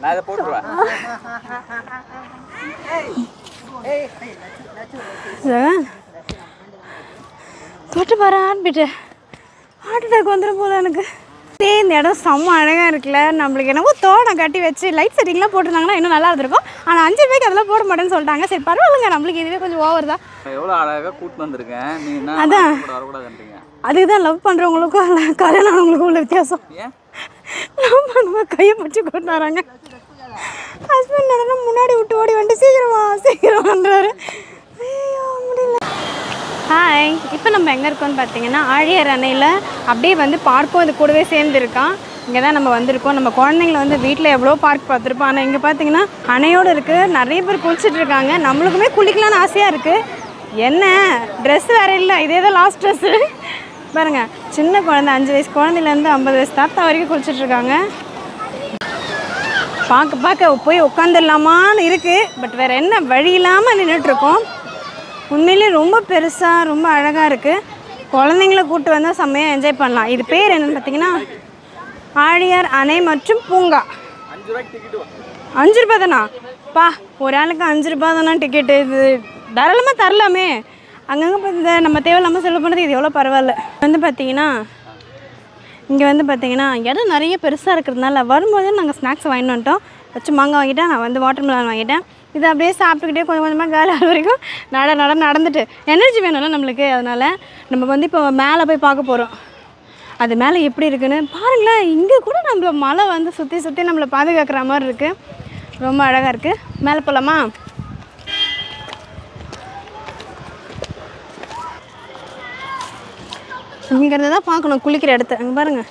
நான் இதை போட்டுருவேன் தொட்டு பாரு ஆட்பிட்டு ஹார்ட் அட்டாக் வந்துடும் போல எனக்கு டேய் இந்த இடம் செம்ம அழகாக இருக்குல்ல நம்மளுக்கு என்னவோ தோடம் கட்டி வச்சு லைட் செட்டிங்லாம் போட்டிருந்தாங்கன்னா இன்னும் நல்லா இருந்திருக்கும் ஆனால் அஞ்சு ரூபாய்க்கு அதெல்லாம் போட மாட்டேன்னு சொல்லிட்டாங்க சரி பரவாயில்லைங்க நம்மளுக்கு இதுவே கொஞ்சம் ஓவர் தான் எவ்வளோ அழகாக கூட்டு வந்திருக்கேன் அதான். அதுக்கு தான் லவ் பண்ணுறவங்களுக்கும் கல்யாணம் ஆனவங்களுக்கும் உள்ள வித்தியாசம் லவ் பண்ணுவோம் கையை பிடிச்சி கொண்டு வராங்க ஹஸ்பண்ட் நடனா முன்னாடி விட்டு ஓடி வந்து சீக்கிரமா சீக்கிரமான்றாரு ஐயோ முடியல. ஹாய் இப்போ நம்ம எங்கே இருக்கோம்னு பார்த்தீங்கன்னா ஆழியார் அணையில் அப்படியே வந்து பார்க்கும் அது கூடவே சேர்ந்துருக்கான். இங்கே தான் நம்ம வந்திருக்கோம். நம்ம குழந்தைங்கள வந்து வீட்டில் எவ்வளோ பார்க் பார்த்துருப்போம். ஆனால் இங்கே பார்த்தீங்கன்னா அணையோடு இருக்குது நிறைய பேர் குளிச்சுட்டு இருக்காங்க. நம்மளுக்குமே குளிக்கலாம்னு ஆசையாக இருக்குது என்ன? ட்ரெஸ் வேறு இல்லை. இதே தான் லாஸ்ட் ட்ரெஸ்ஸு பாருங்க. சின்ன குழந்தை அஞ்சு வயசு குழந்தையிலேருந்து ஐம்பது வயசு தாத்தா வரைக்கும் குளிச்சுட்ருக்காங்க பார்க்க பார்க்க போய் உட்காந்துடலாமான்னு இருக்குது பட் வேறு என்ன வழி இல்லாமல் நின்றுட்டுருக்கோம் உண்மையிலேயே ரொம்ப பெருசாக ரொம்ப அழகாக இருக்குது குழந்தைங்கள கூப்பிட்டு வந்தால் செம்மையாக என்ஜாய் பண்ணலாம். இது பேர் என்னென்னு பார்த்தீங்கன்னா ஆழியார் அணை மற்றும் பூங்கா. அஞ்சு ரூபா ரூபாய் தானா? பா ஒரு ஆளுக்கு அஞ்சு ரூபாய் தானா டிக்கெட்டு இது தாராளமாக தரலாமே. அங்கங்கே இந்த நம்ம தேவையில்லாமல் செலவு பண்ணுறது இது எவ்வளோ பரவாயில்ல. வந்து பார்த்தீங்கன்னா இங்கே வந்து பார்த்தீங்கன்னா இடம் நிறைய பெருசாக இருக்கிறதுனால வரும்போது நாங்கள் ஸ்நாக்ஸ் வாங்கிட்டு வந்துட்டோம். வச்சு மாங்காய் வாங்கிட்டேன் நான் வந்து வாட்டர் மிலன் வாங்கிட்டேன். இதை அப்படியே சாப்பிட்டுக்கிட்டே கொஞ்சம் கொஞ்சமாக காலி ஆகிற வரைக்கும் நட நட நடந்துட்டு. எனர்ஜி வேணும்ல நம்மளுக்கு அதனால் நம்ம வந்து இப்போ மேலே போய் பார்க்க போகிறோம் அது மேலே எப்படி இருக்குன்னு பாருங்களேன் இங்கே கூட நம்மள மலை வந்து சுற்றி சுற்றி நம்மளை பாதுகாக்கிற மாதிரி இருக்குது ரொம்ப அழகாக இருக்குது மேலே போகலாமா இங்கேருந்து தான் பார்க்கணும் குளிக்கிற இடத்த. அங்கே பாருங்கள்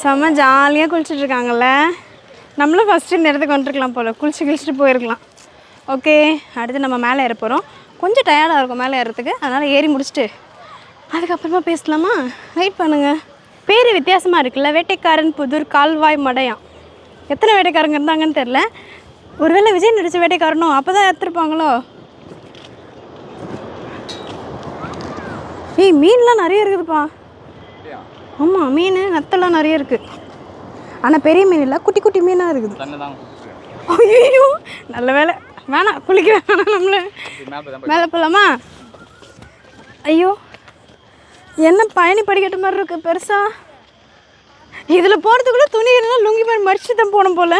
செம்ம ஜாலியாக குளிச்சுட்டு இருக்காங்கல்ல நம்மளும் ஃபஸ்ட்டு இந்த இடத்துக்கு வந்துருக்கலாம் போல். குளிச்சு குளிச்சுட்டு போயிருக்கலாம். ஓகே அடுத்து நம்ம மேலே ஏற போகிறோம் கொஞ்சம் டயர்டாக இருக்கும் மேலே ஏறத்துக்கு அதனால் ஏறி முடிச்சுட்டு அதுக்கப்புறமா பேசலாமா? வெயிட் பண்ணுங்கள் பேர் வித்தியாசமாக இருக்குல்ல. வேட்டைக்காரன் புதூர் கால்வாய் மடையான் எத்தனை வேட்டைக்காரங்க இருந்தாங்கன்னு தெரில ஒருவேளை விஜய் நடித்த வேட்டைக்காரனோ அப்போ தான் எடுத்துருப்பாங்களோ ஏய் மீன்லாம் நிறைய இருக்குதுப்பா. ஆமாம் மீன் நத்தெல்லாம் நிறைய இருக்குது ஆனால் பெரிய மீன் இல்லை குட்டி குட்டி மீனாக இருக்குது. ஐயோ நல்ல வேலை. வேணாம் குளிக்க வேணாம் நம்மள. மேலே போகலாமா ஐயோ என்ன பயணி படிக்கட்டு மாதிரி இருக்கு பெருசா? இதில் போகிறதுக்குள்ள துணி இருந்தால் லுங்கி மாதிரி மடிச்சு தான் போகணும் போல.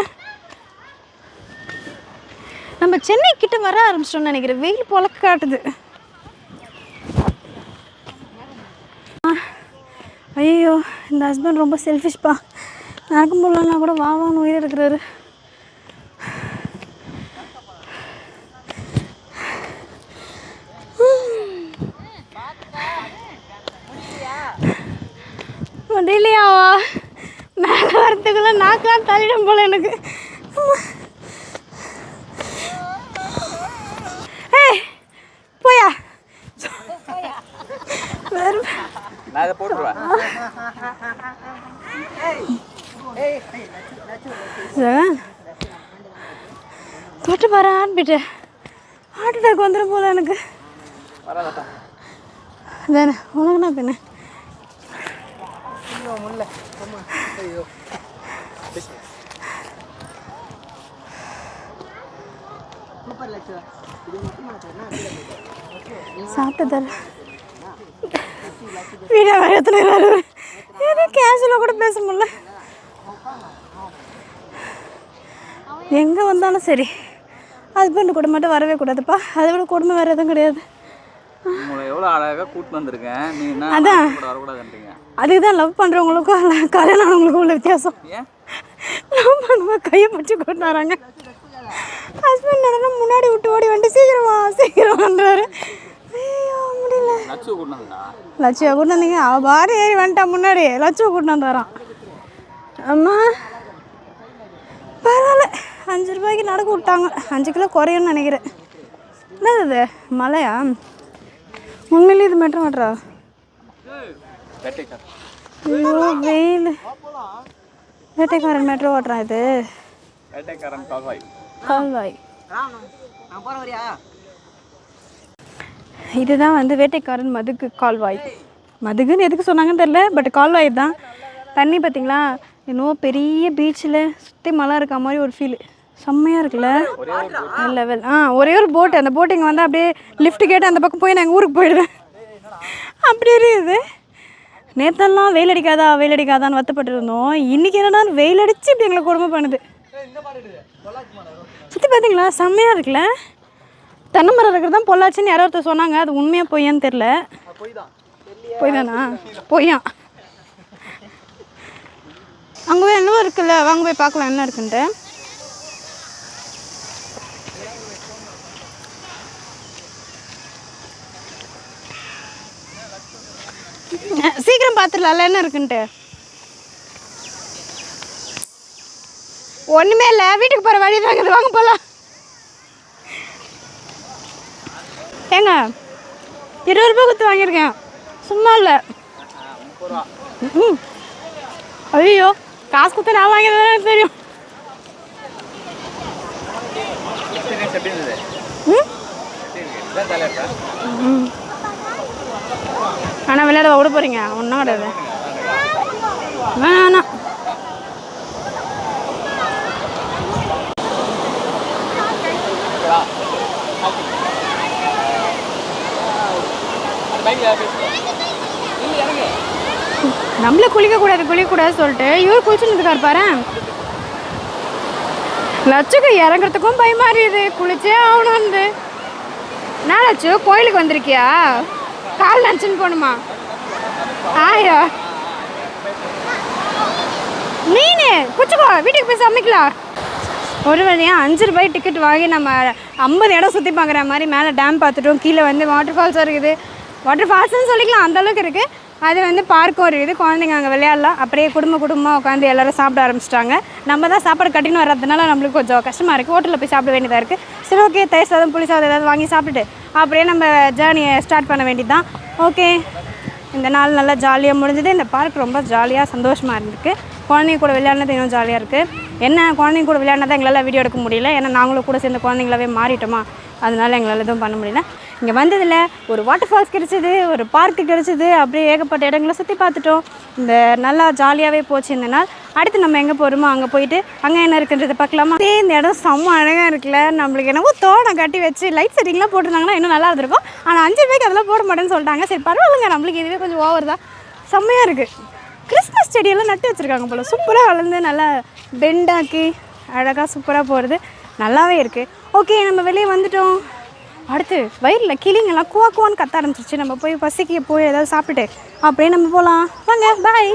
நம்ம சென்னை கிட்ட வர ஆரம்பிச்சிட்டோம்னு நினைக்கிறேன். வெயில் பொழக்க காட்டுது. ஐயோ இந்த ஹஸ்பண்ட் ரொம்ப செல்ஃபிஷ்ப்பா நடக்கும் போடலன்னா கூட வா வான்னு உயிர் இருக்கிறாரு முடியலையாவா மேலே வரத்துக்குள்ள நாக்கெல்லாம் தள்ளிடும் போல எனக்கு. ஏய் போயா. வேறு நான் இதை போட்டுருவேன். தொட்டு பாரு ஆட்பிட்டு ஹார்ட் அட்டாக் வந்துடும் போல எனக்கு. தானே உனக்குண்ணா பின்ன சாப்பிட்டு தர வீடியோ வேறு வரும்? ஏதோ கேஷுவலாக கூட பேச முடியல. எங்கே வந்தாலும் சரி. ஹஸ்பண்டு கூட மட்டும் வரவே கூடாதுப்பா. அதை விட கொடுமை வேறு எதுவும் கிடையாது. அதான். அதுக்கு தான் லவ் பண்ணுறவங்களுக்கும் கல்யாணம் ஆனவங்களுக்கும் உள்ள வித்தியாசம். ஏன்? லவ் பண்ணுவோம் கையை பிடிச்சி கொண்டு வராங்க. ஹஸ்பண்ட் நடனா முன்னாடி விட்டு ஓடி வந்துட்டு சீக்கிரமா சீக்கிரமான்றாரு ஐயோ முடியல நச்சு கூட்டு வந்தா லட்சுவா கூட்டு வந்தீங்க? அவள் பாரு ஏறி வந்துட்டா முன்னாடி. லட்சுவா கூட்டு வந்து வரான். அம்மா பரவாயில்ல. அஞ்சு ரூபாய்க்கு நடக்க விட்டாங்க. அஞ்சு கிலோ குறையும்னு நினைக்கிறேன். என்னது இது? மலையா? உண்மையிலேயே இது மெட்ரோ மாட்டா ஐயோ வெயில்? வேட்டைக்காரன் மெட்ரோ ஓட்டுறான் இது. வேட்டைக்காரன் கால்வாய். கால்வாய். இதுதான் வந்து வேட்டைக்காரன் மதுக்கு கால்வாய். மதுக்குன்னு எதுக்கு சொன்னாங்கன்னு தெரில பட் கால்வாய் தான். தண்ணி பார்த்தீங்களா இன்னும் பெரிய பீச்சில் சுற்றி மலை இருக்க மாதிரி ஒரு ஃபீல் செம்மையாக இருக்குல்ல? லெவல் ஆ ஒரே ஒரு போட்டு அந்த போட்டு இங்கே வந்து அப்படியே லிஃப்ட் கேட்டு அந்த பக்கம் போய் நாங்கள் ஊருக்கு போயிடுவேன். அப்படி இருக்குது. நேற்றெல்லாம் வெயில் அடிக்காதா வெயில் அடிக்காதான்னு வருத்தப்பட்டு இருந்தோம் இன்றைக்கி என்னன்னா வெயில் அடித்து இப்படி எங்களை கொடுமை பண்ணுது. சுற்றி பார்த்தீங்களா செம்மையாக இருக்குல்ல? தென்னை மரம் இருக்கிறது தான் பொள்ளாச்சின்னு யாரோ ஒருத்தர் சொன்னாங்க. அது உண்மையாக பொய்யான்னு தெரில பொய் தானா பொய்யா. அங்கே போய் என்னவோ இருக்குல்ல? வாங்க போய் பார்க்கலாம் என்ன இருக்குன்ட்டு. சீக்கிரம் பார்த்துடலாம்ல என்ன இருக்குன்ட்டு. ஒன்றுமே இல்லை வீட்டுக்கு போகிற வழி தாங்க வாங்க போகலாம் ஏங்க இருபது ரூபாய் கொடுத்து வாங்கியிருக்கேன். சும்மா இல்லை. ம். ஐயோ காசு கொடுத்து நான் வாங்கினது தெரியும். ம். ஆனால் விளையாட விட போகிறீங்க ஒன்றும் கிடையாது. ஆ நம்மள குளிக்கக்கூடாது குளிக்கக்கூடாது சொல்லிட்டு இவர் குளிச்சுன்னு இருக்காரு பாரு. லட்சுக்கு இறங்குறதுக்கும் பயமா இருக்குது குளிச்சே ஆகணும் வந்து. என்ன லட்சு கோயிலுக்கு வந்திருக்கியா? கால் நினச்சின்னு போகணுமா? ஆயா. மீன் குச்சிக்கோ வீட்டுக்கு போய் சமைக்கலாம் ஒரு வழியாக அஞ்சு ரூபாய் டிக்கெட் வாங்கி நம்ம ஐம்பது இடம் சுற்றி பார்க்குற மாதிரி மேலே டேம் பார்த்துட்டோம். கீழே வந்து வாட்டர் ஃபால்ஸும் இருக்குது. வாட்டர் ஃபால்ஸ்னு சொல்லிக்கலாம். அந்த அளவுக்கு இருக்குது அது வந்து பார்க்கும் இது. குழந்தைங்க அங்கே விளையாடலாம். அப்படியே குடும்ப குடும்பமாக உட்காந்து எல்லோரும் சாப்பிட ஆரம்பிச்சிட்டாங்க. நம்ம தான் சாப்பாடு கட்டின்னு வர்றதுனால நம்மளுக்கு கொஞ்சம் கஷ்டமாக இருக்குது ஹோட்டலில் போய் சாப்பிட வேண்டியதாக இருக்குது சரி ஓகே தயிர் சாதம் புளி சாதம் ஏதாவது வாங்கி சாப்பிட்டுட்டு அப்படியே நம்ம ஜேர்னியை ஸ்டார்ட் பண்ண வேண்டியது தான் ஓகே இந்த நாள் நல்லா ஜாலியாக முடிஞ்சது. இந்த பார்க் ரொம்ப ஜாலியாக சந்தோஷமாக இருந்திருக்கு. குழந்தைங்க கூட விளையாடினது இன்னும் ஜாலியாக இருக்குது என்ன குழந்தைங்க கூட விளையாடினா தான் எங்களால் வீடியோ எடுக்க முடியல. ஏன்னா நாங்களும் கூட சேர்ந்து குழந்தைங்களாவே மாறிட்டோமா? அதனால் எங்களால் எதுவும் பண்ண முடியல. இங்கே வந்ததில் ஒரு வாட்டர் ஃபால்ஸ் கிடச்சிது ஒரு பார்க்கு கிடச்சிது அப்படியே ஏகப்பட்ட இடங்களை சுற்றி பார்த்துட்டோம். இந்த நல்லா ஜாலியாகவே போச்சு இந்த நாள். அடுத்து நம்ம எங்கே போகிறோமோ அங்கே போயிட்டு அங்கே என்ன இருக்குன்றதை பார்க்கலாமா? அதே இந்த இடம் செம்ம அழகாக இருக்குல்ல. நம்மளுக்கு என்னவோ தோணம் கட்டி வச்சு லைட் செட்டிங்லாம் போட்டிருந்தாங்கன்னா இன்னும் நல்லா இருந்திருக்கும். ஆனால் அஞ்சு ரூபாய்க்கு அதெல்லாம் போட மாட்டேன்னு சொல்லிட்டாங்க. சரி பரவாயில்லைங்க. நம்மளுக்கு இதுவே கொஞ்சம் ஓவர் தான். செம்மையாக இருக்குது கிறிஸ்மஸ் செடியெல்லாம் நட்டு வச்சுருக்காங்க போல். சூப்பராக வளர்ந்து நல்லா பெண்டாக்கி அழகாக சூப்பராக போகிறது நல்லாவே இருக்குது ஓகே நம்ம வெளியே வந்துட்டோம். அடுத்து வயிறில் கிளிங்கெல்லாம் குவா குவான்னு கத்த ஆரம்பிச்சிருச்சு. நம்ம போய் பசிக்கு போய் ஏதாவது சாப்பிட்டுட்டு அப்படியே நம்ம போகலாம் வாங்க பாய்